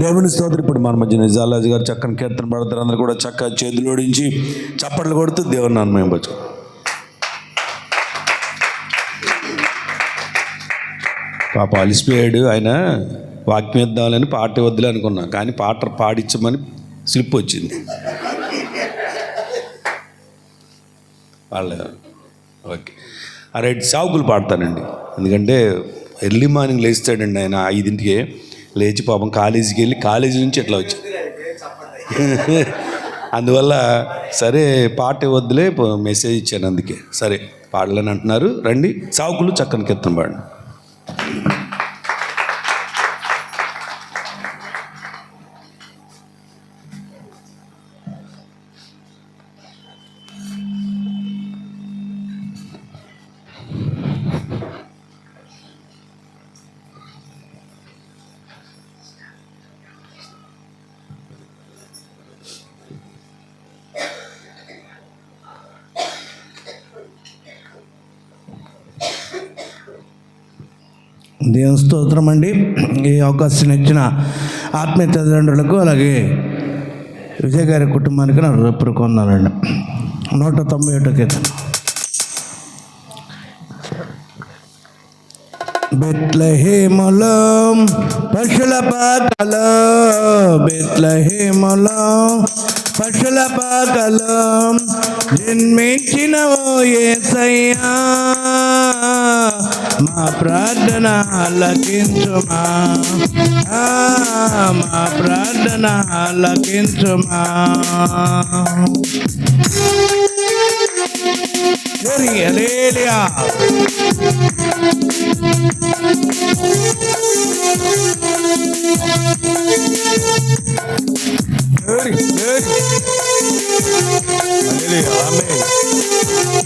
దేవుని స్తోత్రం ఇప్పుడు మన మధ్య నిజాలాజీ గారు చక్కని కీర్తన పడతారు. అందరూ కూడా చక్కగా చేతులు ఓడించి చప్పట్లు కొడుతూ దేవుని అన్మయింపచ్చు పాప అలిసిపోయాడు ఆయన. వాక్యం ఇద్దామని పాట వద్దులే అనుకున్నా. కానీ పాట పాడించమని స్లిప్ వచ్చింది. వాళ్ళ ఓకే. ఆ రైట్ సావుకులు పాడతానండి. ఎందుకంటే ఎర్లీ మార్నింగ్ లేస్తాడండి ఆయన ఐదింటికి. లేచి పాపం కాలేజీకి వెళ్ళి కాలేజీ నుంచి ఎట్లా వచ్చింది అందువల్ల సరే పాట వద్దులే పో- మెసేజ్ ఇచ్చాను అందుకే. సరే పాడలేని అంటున్నారు రండి సావుకులు చక్కని కీర్తన పాడండి. దేవుని స్తోత్రం అండి. ఈ అవకాశం ఇచ్చిన ఆత్మీయ తల్లిదండ్రులకు అలాగే విజయ్ గారి కుటుంబానికి నా రేపు నూట తొంభై ఒకటో కీర్తన. బెట్లహేములో పశుల పాకలో బెట్లహేములో పశుల పాకలో జన్మించిన ఓ ఏసయ్యా. మా ప్రార్థన ఆలకించుమా ఆ, మా ప్రార్థన ఆలకించుమా హల్లెలూయా Glory, glory. Hallelujah, amen.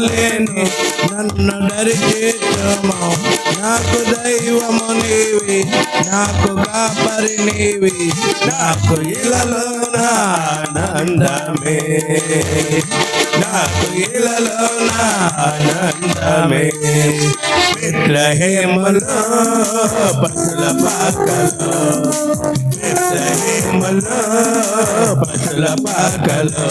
లేను నన్ను దరిచేతము నాకు దైవము నీవి నాకు కాపరి నీవి నాకు ఇళ్ళలో ఆనందమే. నాకు ఇళ్ళలో నా ఆనందమే. విగ్రహములో పసుల పాకలో. విగ్రహములో పశుల పాకలో.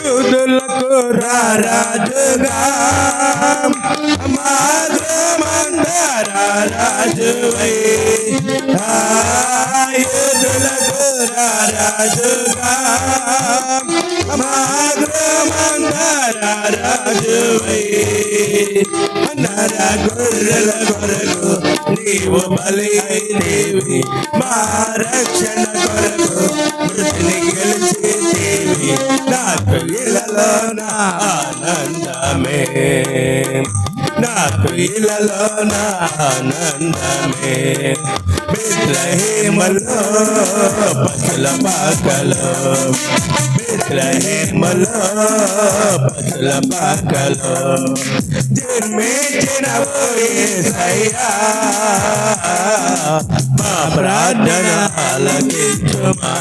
యూదులకు రారాజుగా మాగ్రమందర రాజువై యూదులకు రారాజుగా మాగ్రమందర రాజువై నర గొర్రెల కొరకు నీవు బలి అయినవి మా రక్షణ కొరకు నాకు ఆనందమే? బిడ్రహేమలో పసుల పాకలో. బిడ్రహేమలో పసుల పాకలో. జన్మించిన ఓ మా ప్రార్థన ఆలకించుమా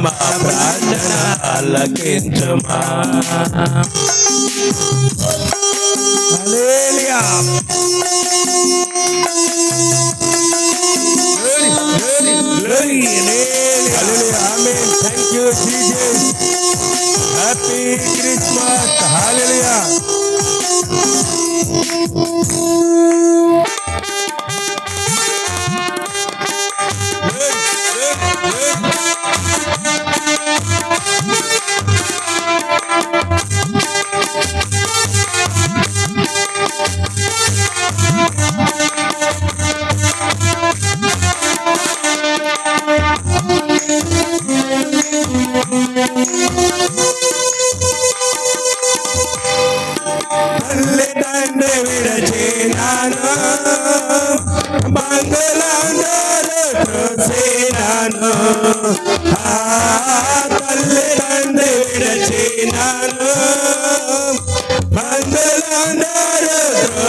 మా ప్రార్థన ఆలకించుమా Thank you, Jesus. Happy Christmas, hallelujah.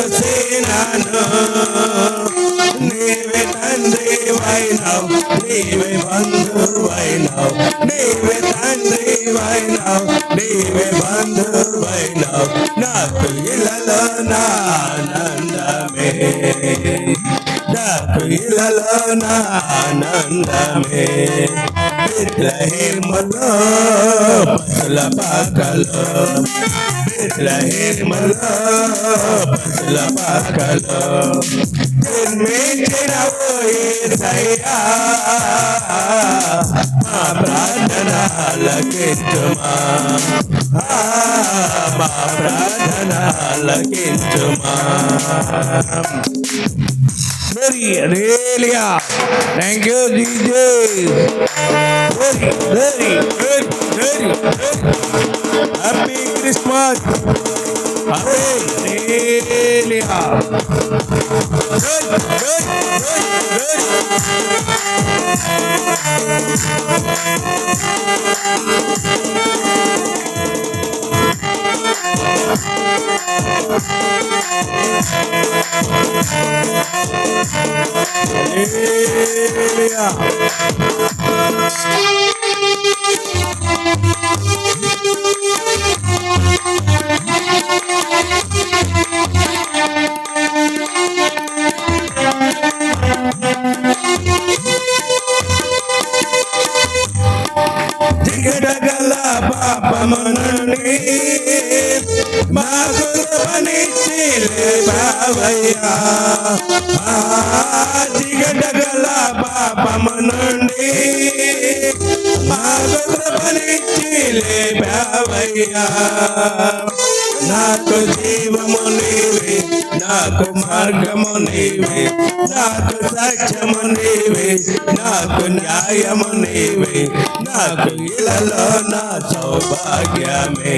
చూసినాను నీవే తండ్రి వైనవ్ నీవే బంధు వైనవ్ నీవే తండ్రి వైనవ్ నీవే బంధు వైనవ్ నా ఆనందమే నానందమే. నా ఆనందమే నానందమే. పసుల పాకలో బిడ్రహేమలో పసుల పాకలో జన్మించిన పోయేసయ్యా మా ప్రార్థన లకించుమా మా ప్రార్థన లకించుమా Very, really, thank you, DJ. Very, very, very, very, very. Happy Christmas. Happy, really. Good, good, good, good. Hallelujah. Yeah. జిగడగల ఆ, దిగడగల నుండి మాకు లేపావయ్యా. నాకు జీవము నీవే నాకు మార్గము నీవే నాకు సత్యము నీవే నాకు న్యాయము నీవే నాకు ఇలలో నా సౌభాగ్యమే.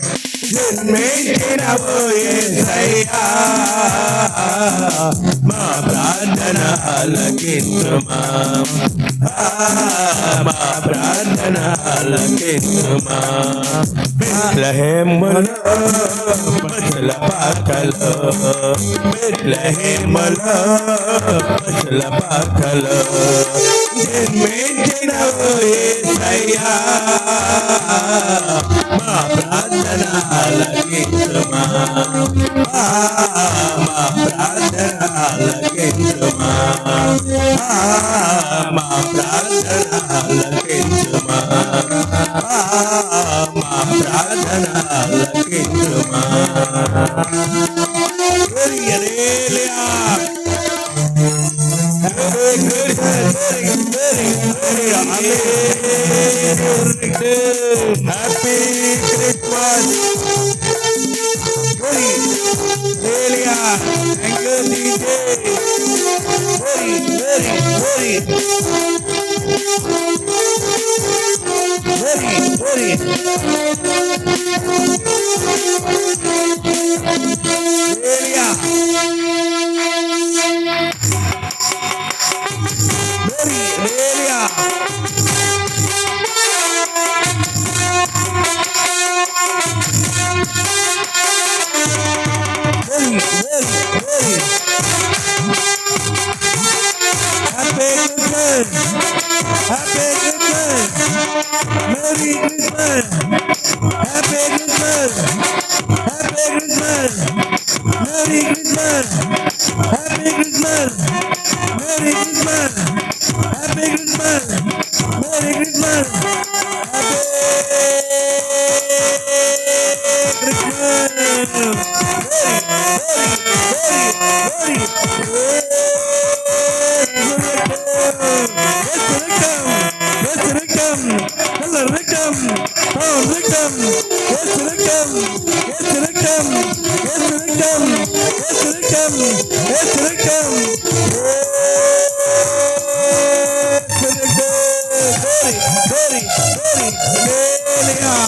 జన్మించిన పోయేసయ్యా మా ప్రార్థన ఆలకించుమా ఆ, మా ప్రార్థన ఆలకించుమా బెత్లెహేములో పసుల పాకలో బెత్లెహేములో పసుల పాకలో జన్మించిన పోయేసయ్యా Ori. Ori, ori. Elia. Ori, Elia. Ori, ori, ori. Christmas. Happy Christmas. Merry Christmas. Happy Christmas. Happy Christmas. Merry Christmas. Happy Christmas. victim, third victim, yes victim, yes victim, yes victim, yes victim, yes victim. Glory, glory, glory, glory, hallelujah.